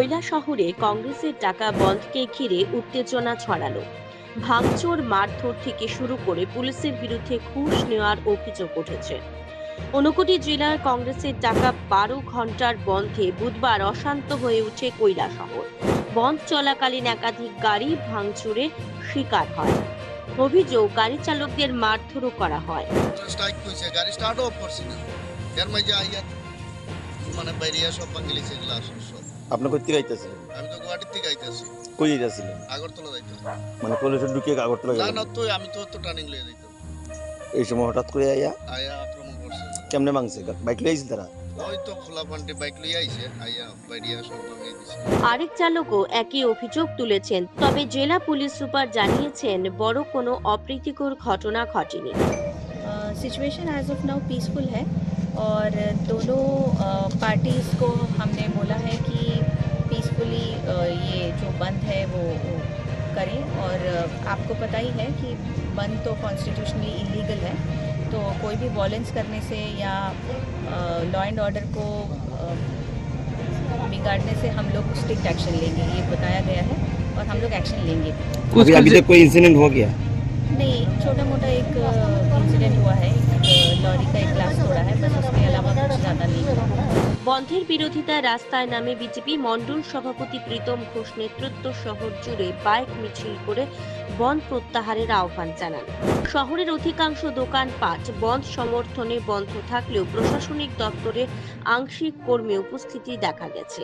কৈলা শহরে কংগ্রেসের ডাকা বন্ধকে ঘিরে উত্তেজনা ছড়ালো। ভাঙচুর, মারধর থেকে শুরু করে পুলিশের বিরুদ্ধে ঘুষ নেওয়ার অভিযোগ উঠেছে। ঊনকোটি জেলার কংগ্রেসের ডাকা বারো ঘণ্টার বন্ধে বুধবার অশান্ত হয়ে ওঠে কৈলা শহর। বন্ধ চলাকালীন একাধিক গাড়ি ভাঙচুরের শিকার হয়। অভিযোগ, গাড়ি চালকদের মারধরও করা হয়। মানে সব গ্লাস সব। আপনি কই থেকে আইতেছিলেন আমি তো গুয়াহাটির থেকে আইতেছি কই যাইতেছিলেন আগরতলা যাইতাম মানে কলেজে ঢুকে আগরতলা না গেলেন না তো আমি তো তো টার্নিং লয়ে যাইতাম এই সময় হঠাৎ করে আইয়া আইয়া আক্রমণ করছে কেমনে ভাঙছে বাইক লয়ে আইছিল তারা ওই তো খোলা পান্টি বাইক লই আইছে আইয়া বাইরিয়া সব ভাঙিয়ে দিছে আরেক চালকও একই অভিযোগ তুলেছেন তবে জেলা পুলিশ সুপার জানিয়েছেন বড় কোনো অপ্রীতিকর ঘটনা ঘটেনি situation as of now peaceful है और दोनों पार्टीज़ को बंद है वो, वो करें। और आपको पता ही है कि बंद तो कॉन्स्टिट्यूशनली इलीगल है। तो कोई भी वॉलेंस करने से या लॉ एंड ऑर्डर को बिगाड़ने से हम लोग स्ट्रिक्ट एक्शन लेंगे ये बताया गया है। और हम लोग एक्शन लेंगे। अभी अभी तक कोई इंसिडेंट हो गया? नहीं বন্ধের বিরোধিতায় রাস্তায় নামে বিজেপি, মণ্ডল সভাপতি প্রীতম ঘোষ নেতৃত্ব শহর জুড়ে বাইক মিছিল করে বন্ধ প্রত্যাহারের আহ্বান জানান। শহরের অধিকাংশ দোকানপাট বন্ধ সমর্থনে বন্ধ থাকলেও প্রশাসনিক দপ্তরে আংশিক কর্মী উপস্থিতি দেখা গেছে।